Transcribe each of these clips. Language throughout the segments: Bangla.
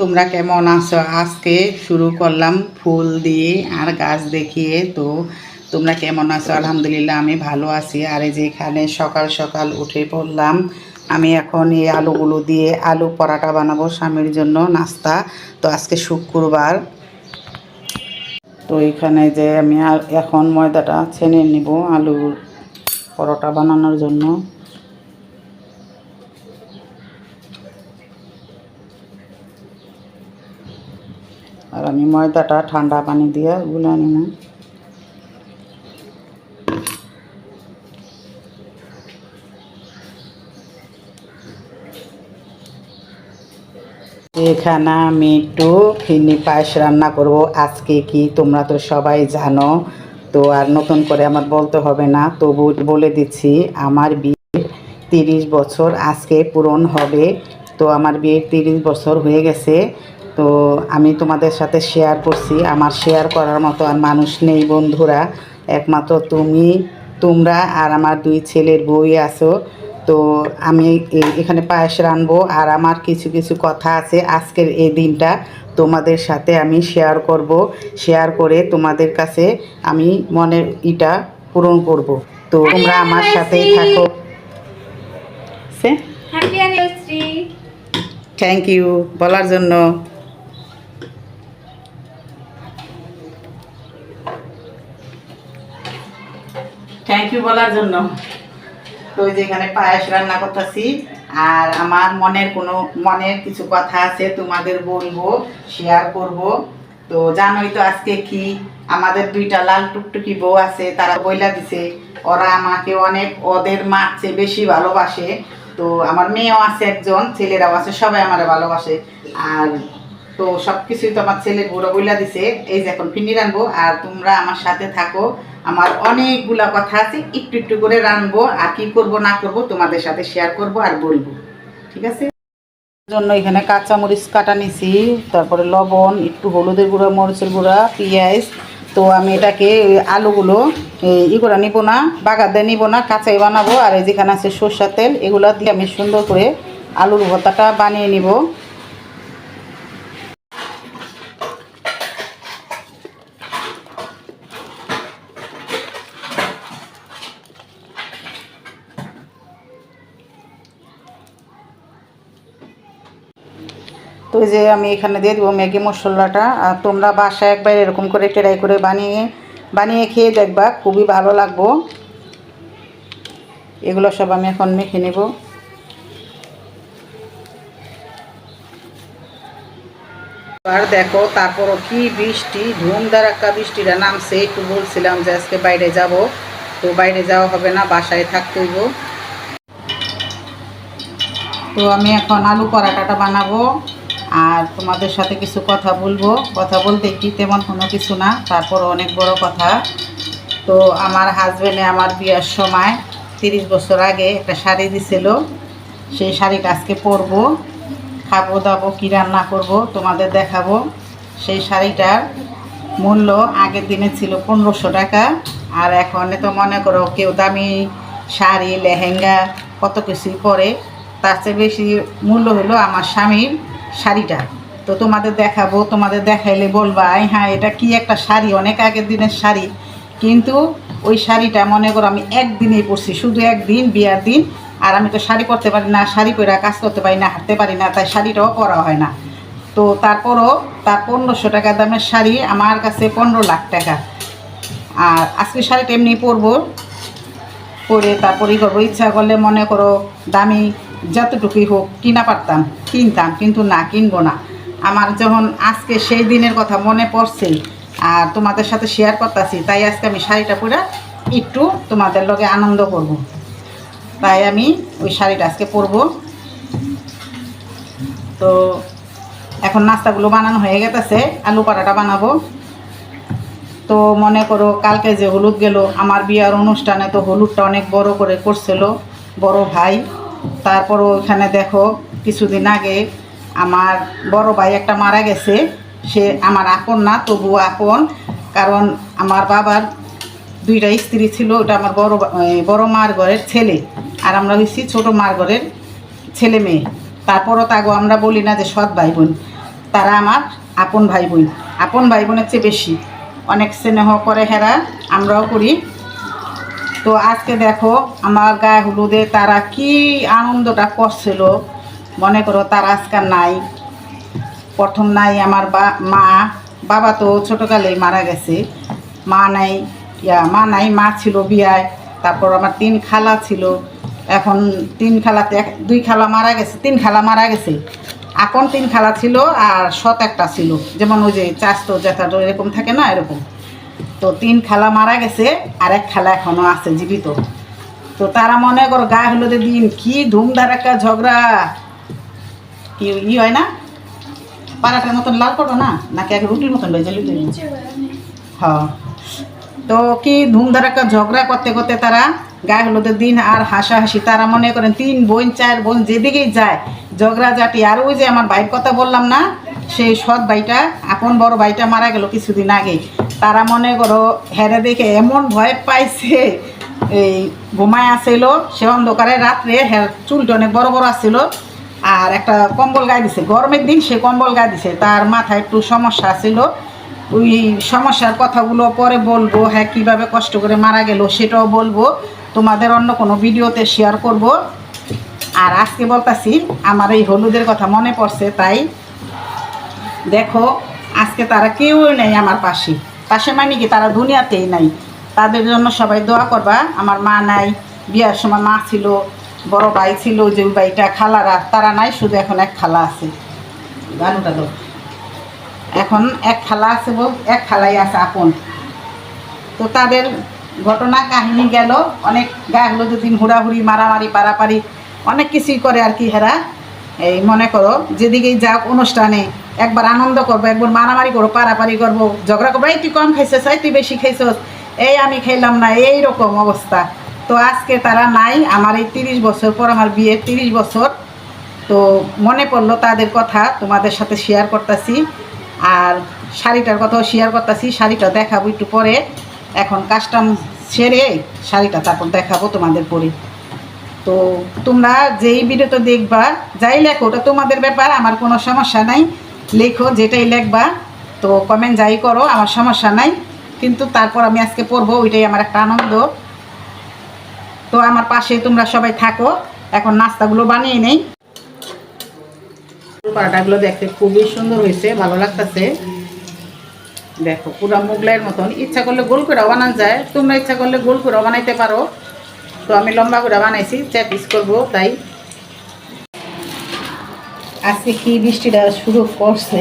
তোমরা কেমন আছো? আজকে শুরু করলাম ফুল দিয়ে আর গাছ দেখিয়ে। তো তোমরা কেমন আছো? আলহামদুলিল্লাহ, আমি ভালো আছি। আর এই যে এখানে সকাল সকাল উঠে পড়লাম। আমি এখন এই আলুগুলো দিয়ে আলু পরাটা বানাবো স্বামীর জন্য নাস্তা। তো আজকে শুক্রবার। তো এখানে যে আমি এখন ময়দাটা ছেনে নিব আলু পরোটা বানানোর জন্য। আর আমি ময়দাটা ঠান্ডা পানি দিয়ে গুলে নিব এখানে আমি একটু ফিরনি পায়েস রান্না করব। আজকে কি তোমরা তো সবাই জানো, তো আর নতুন করে আমার বলতে হবে না। তবু বলে দিচ্ছি, আমার বিয়ে তিরিশ বছর আজকে পূরণ হবে। তো আমার বিয়ের তিরিশ বছর হয়ে গেছে। তো আমি তোমাদের সাথে শেয়ার করছি। আমার শেয়ার করার মতো আর মানুষ নেই বন্ধুরা। একমাত্র তুমি তোমরা আর আমার দুই ছেলের বই আছো। তো আমি এখানে পায়েস রানবো আর আমার কিছু কিছু কথা আছে আজকের এই দিনটা তোমাদের সাথে আমি শেয়ার করব। শেয়ার করে তোমাদের কাছে আমি মনের ইটা পূরণ করব। তো তোমরা আমার সাথেই থাকো। সে থ্যাংক ইউ বলার জন্য। থ্যাংক ইউ বলার জন্য। তো ওই যে এখানে পায়েস রান্না করতেছি, আর আমার মনের কোনো, মনের কিছু কথা আছে, তোমাদের বলব শেয়ার করব। তো জানোই তো আজকে কি, আমাদের দুইটা লাল টুকটুকি বউ আছে, তারা বইলা দিছে। ওরা আমাকে অনেক ওদের মার চেয়ে বেশি ভালোবাসে। তো আমার মেয়েও আছে একজন, ছেলেরাও আছে, সবাই আমার ভালোবাসে। আর তো সব কিছুই তো আমার ছেলের বুড়ো বইলা দিছে। এই যে এখন ফিনি রানবো আর তোমরা আমার সাথে থাকো। আমার অনেকগুলা কথা আছে, একটু একটু করে রানবো, আর কি করব না করব তোমাদের সাথে শেয়ার করব আর বলব। ঠিক আছে? জন্য এখানে কাঁচা মরিচ কাটা নিছি, তারপরে লবণ, একটু হলুদের গুঁড়া, মরিচের গুঁড়া, পেঁয়াজ। তো আমি এটাকে আলুগুলো ই করে নিব না দিয়ে নিব না, কাঁচাই বানাবো। আর যেখানে আছে সর্ষার তেল, এগুলো দিয়ে আমি সুন্দর করে আলুর ভর্তাটা বানিয়ে নিব। তো এই যে আমি এখানে দিয়ে দেবো ম্যাগি মশলাটা। আর তোমরা বাসায় একবার এরকম করে ট্রাই করে বানিয়ে বানিয়ে খেয়ে দেখবা, খুবই ভালো লাগবো। এগুলো সব আমি এখন মেখে নেব। আর দেখো, তারপরও কি বৃষ্টি ধুম ধারাক্কা বৃষ্টিটা নামছে। একটু বলছিলাম যে আজকে বাইরে যাব, তো বাইরে যাওয়া হবে না, বাসায় থাকতে হইব। তো আমি এখন আলু পরাটাটা বানাবো। আর তোমাদের সাথে কিছু কথা বলব। কথা বলতে কি তেমন কোনো কিছু না তারপর অনেক বড় কথা। তো আমার হাজবেন্ডে আমার বিয়ের সময় তিরিশ বছর আগে একটা শাড়ি দিছিল। সেই শাড়িটা আজকে পরবো, খাব, দাবো, কী রান্না করব তোমাদের দেখাবো। সেই শাড়িটার মূল্য আগের দিনে ছিল পনেরোশো টাকা। আর এখন তো মনে করো কেউ দামি শাড়ি, লেহেঙ্গা কত কিছুই পরে, তার চেয়ে বেশি মূল্য হলো আমার স্বামীর। শাড়িটা। তো তোমাদের দেখাবো, তোমাদের দেখাইলে বলবা "আই হ্যাঁ এটা কি একটা শাড়ি? অনেক আগের দিনের শাড়ি। কিন্তু ওই শাড়িটা মনে করো আমি একদিনেই পরছি, শুধু একদিন, বিয়ার দিন। আর আমি তো শাড়ি পরতে পারি না, শাড়ি পরে কাজ করতে পারি না, হাঁটতে পারি না, তাই শাড়িটাও পরা হয় না। তো তারপরও তার পনেরোশো টাকা দামের শাড়ি আমার কাছে পনেরো লাখ টাকা। আর আজকে শাড়িটা এমনি পরবো, পরে তারপরে করব, ইচ্ছা করলে মনে করো দামি যতটুকুই হোক, কিনা পারতাম, কিনতাম, কিন্তু না, কিনবো না। আমার যখন আজকে সেই দিনের কথা মনে পড়ছে আর তোমাদের সাথে শেয়ার করতেছি, তাই আজকে আমি শাড়িটা পরে একটু তোমাদের লগে আনন্দ করব। তাই আমি ওই শাড়িটা আজকে পরবো। তো এখন নাস্তাগুলো বানানো হয়ে গেছে আলু পাড়াটা বানাবো। তো মনে করো কালকে যে হলুদ গেল, আমার বিয়ার অনুষ্ঠানে তো হলুদটা অনেক বড় করে করছিল, বড় ভাই। তারপরও ওখানে দেখো, কিছুদিন আগে আমার বড় ভাই একটা মারা গেছে। সে আমার আপন না তবু আপন। কারণ আমার বাবার দুইটা স্ত্রী ছিল, ওটা আমার বড় বড় মার ঘরের ছেলে। আর আমরা হয়েছি ছোটো মার ঘরের ছেলে মেয়ে। তারপরও তাগো আমরা বলি না যে সৎ ভাই বোন তারা আমার আপন ভাই বোন আপন ভাই বোনের চেয়ে বেশি। অনেক স্নেহ করে হেরা আমরাও করি। তো আজকে দেখো, আমার গায়ে হলুদে তারা কি আনন্দটা করছিল। মনে করো তারা আজকে নাই। প্রথম নাই আমার মা। বাবা তো ছোটোকালেই মারা গেছে। মা নাই, ইয়া, মা নাই, মা ছিল বিয়ায়। তারপর আমার তিন খালা ছিল। এখন তিন খালাতে দুই খালা মারা গেছে, তিন খালা মারা গেছে। এখন তিন খালা ছিল আর সৎ একটা ছিল। যেমন ওই যে চাষতো জ্যাঠাটো এরকম থাকে না, এরকম। তো তিন খালা মারা গেছে, আর এক খালা এখনও আছে জীবিত। তো তারা মনে করো গায়ে হলুদে দিন, কি ধুমধারাক্কা ঝগড়া। কি ই হয় না? পারাটার মতন লাল করো না? নাকি এক রুটির মতন ভেজে লুটি হ্যাঁ তো কি ধুমধারাক্কা ঝগড়া করতে করতে তারা গায়ে হলুদের দিন আর হাসাহাসি, তারা মনে করেন তিন বোন, চার বোন যেদিকেই যায়, ঝগড়া জাটি আর ওই যে আমার ভাইয়ের কথা বললাম না, সেই সৎ ভাইটা, আপন বড় ভাইটা মারা গেল কিছুদিন আগে। তারা মনে করো হেরে দেখে এমন ভয় পাইছে, এই ঘুমায় আসছিল সে অন্ধকারে রাত্রে হ্যাঁ চুলটা অনেক বড় বড় আসছিল আর একটা কম্বল গায়ে দিছে। গরমের দিন সে কম্বল গায়ে দিছে, তার মাথায় একটু সমস্যা ছিল ওই সমস্যার কথাগুলো পরে বলব হ্যাঁ কীভাবে কষ্ট করে মারা গেল সেটাও বলব। তোমাদের অন্য কোনো ভিডিওতে শেয়ার করব। আর আজকে বলতাছি, আমার এই হলুদের কথা মনে পড়ছে, তাই দেখো, আজকে তারা কেউ নেই আমার পাশে। পাশে মানে কি তারা দুনিয়াতেই নাই। তাদের জন্য সবাই দোয়া করবা, আমার মা নাই, বিয়ার সময় মা ছিল, বড় ভাই ছিল, যে ভাইটা খালারা তারা নাই, শুধু এখন এক খালা আছে। গানুটা তো এখন এক খালা আছে বল এক খালাই আছে আপন। তো তাদের ঘটনা, কাহিনী গেল, অনেক গায়ে হলুদের দিন, হুড়াহুড়ি, মারামারি, পারাপারি, অনেক কিছুই করে আর কি হেরা। এই মনে করো, যেদিকেই যাক অনুষ্ঠানে একবার আনন্দ করব, একবার মারামারি করব, পারাপারি করব, ঝগড়া করব। এই, তুই কম খাইছিস, এই, তুই বেশি খাইছিস, এই আমি খাইলাম না, এই রকম অবস্থা। তো আজকে তারা নাই, আমার এই তিরিশ বছর পর আমার বিয়ে তিরিশ বছর। তো মনে পড়ল তাদের কথা, তোমাদের সাথে শেয়ার করতেছি। আর শাড়িটার কথাও শেয়ার করতেছি, শাড়িটা দেখাবো একটু পরে। এখন কাস্টম সেরে শাড়িটা তারপর দেখাবো তোমাদের পরে। তো তোমরা যেই ভিডিওটা দেখবা, যাই লেখো, ওটা তোমাদের ব্যাপার, আমার কোনো সমস্যা নাই। লেখো, যেটাই লেখবা, তো কমেন্ট যাই করো, আমার সমস্যা নাই, কিন্তু তারপর আমি আজকে পড়ব, ওইটাই আমার একটা আনন্দ। তো আমার পাশে তোমরা সবাই থাকো, এখন নাস্তাগুলো বানিয়ে নেই। পাটাগুলো দেখতে খুবই সুন্দর হয়েছে, ভালো লাগতেছে। দেখো, পুরো মোগলাইয়ের মতন। ইচ্ছা করলে গোল করে বানানো যায়, তোমরা ইচ্ছা করলে গোল করে বানাইতে পারো। তো আমি লম্বা করে বানাইছি, চার পিস করব, তাই আজকে কি বৃষ্টিটা শুরু করছে?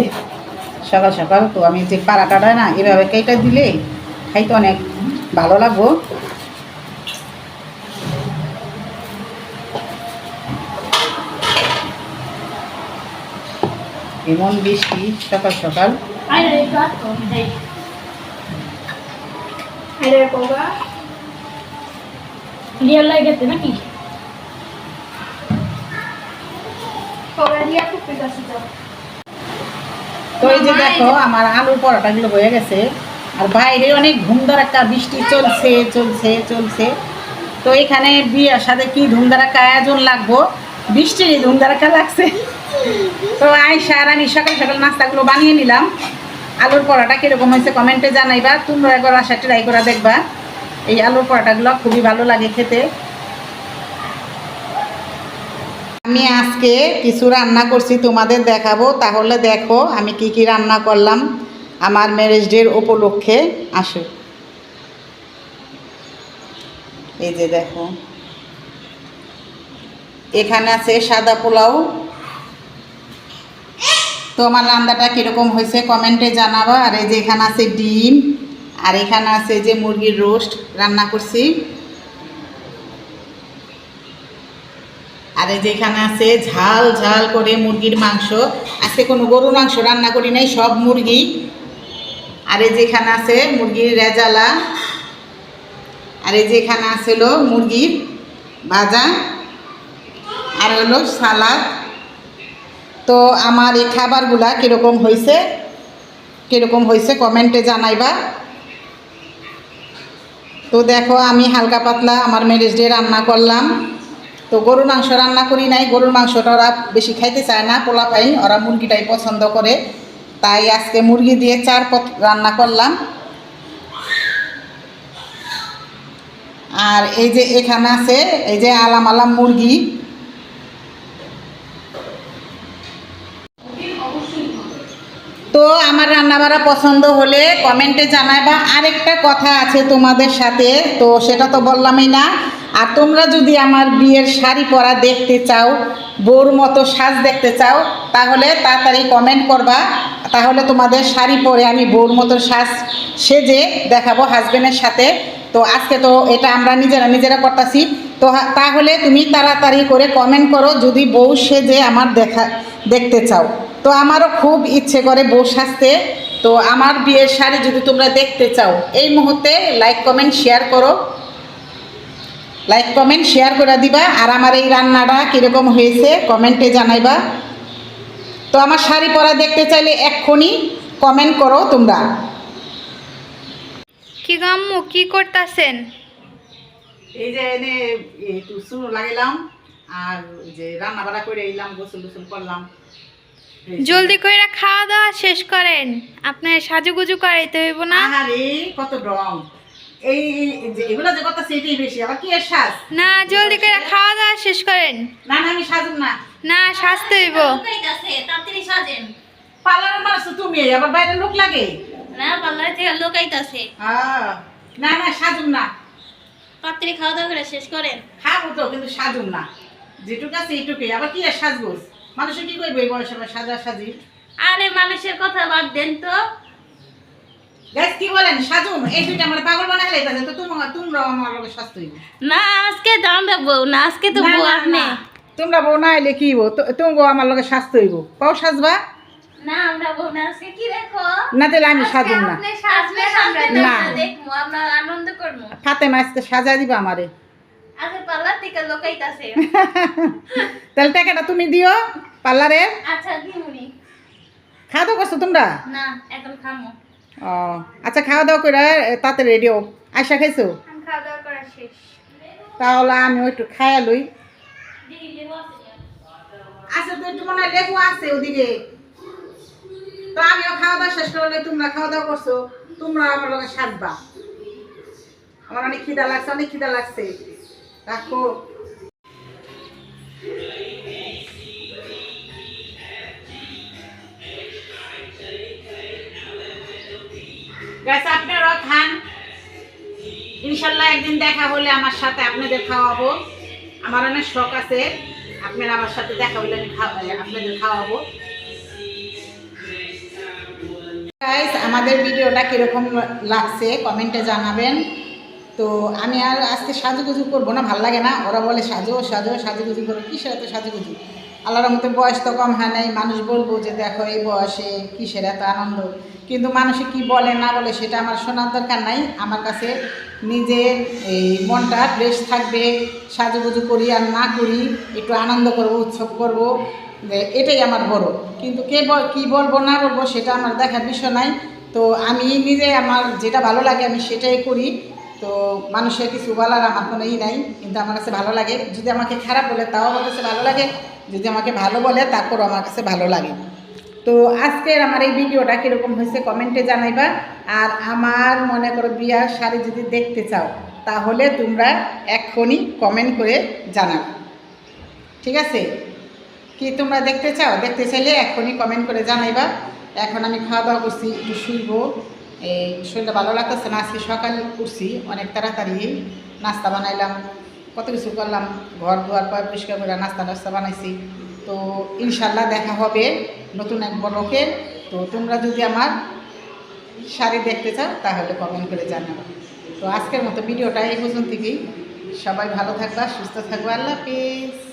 সকাল সকাল তো আমি যে পাড়াটাটা না এভাবে কেটে দিলে খাইতে অনেক ভালো লাগবো। এমন বৃষ্টি সকাল সকাল। Hai dari gato, আয়োজন লাগবো? লাগছে। তো আমি সকাল সকাল বানিয়ে নিলাম। আলুর পরোটা কীরকম হয়েছে কমেন্টে জানাইবা। তোমরা একবার আশা ট্রাই করে দেখবা। এই আলুর পরোটাগুলো খুবই ভালো লাগে খেতে। আমি আজকে কিছু রান্না করছি, তোমাদের দেখাবো। তাহলে দেখো আমি কি কি রান্না করলাম আমার ম্যারেজ ডের উপলক্ষে। আসো। এই যে দেখো। এখানে আছে সাদা পোলাও। তো আমার রান্নাটা কীরকম হয়েছে কমেন্টে জানাব। আর এই যে এখানে আছে ডিম, আর এখানে আছে যে মুরগির রোস্ট রান্না করছি। আর এই যে এখানে আছে ঝাল ঝাল করে মুরগির মাংস, আজকে কোনো গরুর মাংস রান্না করি নাই, সব মুরগি। আর এই যে এখানে আছে মুরগির রেজালা, আর এই যে এখানে আছে হলো মুরগির ভাজা, আর হলো সালাদ। তো আমার এই খাবারগুলা কীরকম হয়েছে কীরকম হয়েছে কমেন্টে জানাইবা। তো দেখো, আমি হালকা পাতলা আমার ম্যারেজ ডে রান্না করলাম। তো গরুর মাংস রান্না করি নাই, গরুর মাংসটা ওরা বেশি খাইতে চায় না পোলা পাই ওরা মুরগিটাই পছন্দ করে। তাই আজকে মুরগি দিয়ে চার পথ রান্না করলাম। আর এই যে এখানে আছে, এই যে আলাম আলাম মুরগি। তো আমার রান্নাবাড়া পছন্দ হলে কমেন্টে জানাইবা। আরেকটা কথা আছে তোমাদের সাথে, তো সেটা তো বললামই না। আর তোমরা যদি আমার বিয়ের শাড়ি পরা দেখতে চাও বোর মতো সাজ দেখতে চাও, তাহলে তাড়াতাড়ি কমেন্ট করবা। তাহলে তোমাদের শাড়ি পরে আমি বোর মতো সাজ সেজে দেখাবো হাজবেন্ডের সাথে। তো আজকে তো এটা আমরা নিজেরা নিজেরা করতেছি। তো তাহলে তুমি তাড়াতাড়ি করে কমেন্ট করো, যদি বউ সেজে আমার দেখা, দেখতে চাও। তো আমারও খুব ইচ্ছে করে বউ সাজতে। তো আমার বিয়ের শাড়ি যদি তোমরা দেখতে চাও এই মুহূর্তে লাইক কমেন্ট শেয়ার করো। লাইক কমেন্ট শেয়ার করে দিবা। আর আমার এই রান্নাটা কীরকম হয়েছে কমেন্টে জানাইবা। তো আমার শাড়ি পরা দেখতে চাইলে এক্ষুনি কমেন্ট করো তোমরা। কি গাম্মু কি করতেছেন? এই যে এনে একটু লাগাইলাম আর যে রান্না বাড়া করে এলাম গোসল গোসল করলাম। জলদি করে খাওয়া দাওয়া শেষ করেন। আপনার সাজুগুজু করাইতে হইব না? আহারে কত রং। এই যে এগুলো যে কথা সেটাই বেশি। আবার কি এর সাজ? না জলদি করে খাওয়া দাওয়া শেষ করেন। না না আমি সাজুম না। না সাজতে হইব। তাড়াতাড়ি সাজেন। পার্লারের মানুষ তুমি আবার বাইরে লোক লাগে? না পার্লার থেকে লোকাইতাছে আহ, না না সাজুম না। তাড়াতাড়ি খাওয়া দাওয়া করে শেষ করেন। খাব তো কিন্তু সাজুম না। যেটুকু আছে এইটুকুই। আবার কি আর সাজবো মানুষে কি করবে এই বয়সে সাজা সাজি? আরে মানুষের কথা বাদ দেন তো। গ্যাস কি বলেন? সাজুম? এই দুইটা আমার পাগল বানাই লাইতাছে তো তোমরা আমার লগে না আজকে দাম দেবো না আজকে তো বউ আপনি। তোমরা বউ না এলে কি হইব তুমি আমার লগে স্বাস্থ্য হইব। পাও সাজবা? না আমরা বউ না আজকে কি দেখো? না তাহলে আমি সাজুম না। আপনি সাজলে আমরা দেখব আমরা আনন্দ করব। ফাতেমা আজকে সাজা দিবা আমারে। তাহলে টাকাটা তুমি দিও পার্লারে আচ্ছা খাওয়া দাওয়া করছ তোমরা? না এখন খামো। ও আচ্ছা খাওয়া দাওয়া করে তাতে রেডিও আয়সা খাইছো? খাওয়া দাওয়া করা শেষ। তাহলে আমি একটু খাইয়া লই। আছে তো একটু মনে হয় লেবু আছে ওদিকে। তো আমিও খাওয়া দাওয়া শেষ করলে তোমরা খাওয়া দাওয়া করছ তোমরা আমার লগে সাজবা। আমার অনেক খিদা লাগছে অনেক খিদা লাগছে। রাখো। গাছ আপনারাও খান। ইনশাল্লাহ একদিন দেখা হলে আমার সাথে আপনাদের খাওয়াবো। আমার অনেক শখ আছে। আপনারা আমার সাথে দেখা হলে আমি আপনাদের খাওয়াবো। আমাদের ভিডিওটা কীরকম লাগছে? কমেন্টে জানাবেন। তো আমি আর আজকে সাজুগুজু করব না, ভালো লাগে না। ওরা বলে, সাজো সাজো, সাজুগুজু করো, কিসের এত সাজুগুজু? আল্লাহর মতো বয়স তো কম হয় নাই, মানুষ বলব যে, দেখো, এই বয়সে কিসের এত আনন্দ? কিন্তু মানুষে কি বলে, না বলে, সেটা আমার শোনার দরকার নাই। আমার কাছে নিজের এই মনটা ফ্রেশ থাকবে, সাজুগুজু করি আর না করি, একটু আনন্দ করব, উৎসব করব এটাই আমার বড়। কিন্তু কে কী বলব, না বলব, সেটা আমার দেখার বিষয় নাই। তো আমি নিজে আমার যেটা ভালো লাগে, আমি সেটাই করি। তো মানুষের কিছু বলার আমার কোনো ই নাই, কিন্তু আমার কাছে ভালো লাগে। যদি আমাকে খারাপ বলে, তাও আমার কাছে ভালো লাগে। যদি আমাকে ভালো বলে, তারপরও আমার কাছে ভালো লাগে। তো আজকের আমার এই ভিডিওটা কীরকম হয়েছে কমেন্টে জানাইবা। আর আমার মনে করো বিয়ার শাড়ি যদি দেখতে চাও, তাহলে তোমরা এক্ষুনি কমেন্ট করে জানাবে ঠিক আছে? কি তোমরা দেখতে চাও? দেখতে চাইলে এখনই কমেন্ট করে জানাইবা। এখন আমি খাওয়া দাওয়া করছি, একটু শুইব। এই শরীরটা ভালো লাগতেছে না, আজকে সকাল উঠছি, অনেক তাড়াতাড়ি নাস্তা বানাইলাম, কত কিছু করলাম, ঘর দুয়ার পর পরিষ্কার করে নাস্তা টাস্তা বানাইছি। তো ইনশাল্লাহ দেখা হবে নতুন এক বড়কে তো তোমরা যদি আমার শাড়ি দেখতে চাও, তাহলে কমেন্ট করে জানাব তো আজকের মতো ভিডিওটা এই পর্যন্ত থেকেই সবাই ভালো থাকবা, সুস্থ থাকবা, আল্লাহ হাফিজ।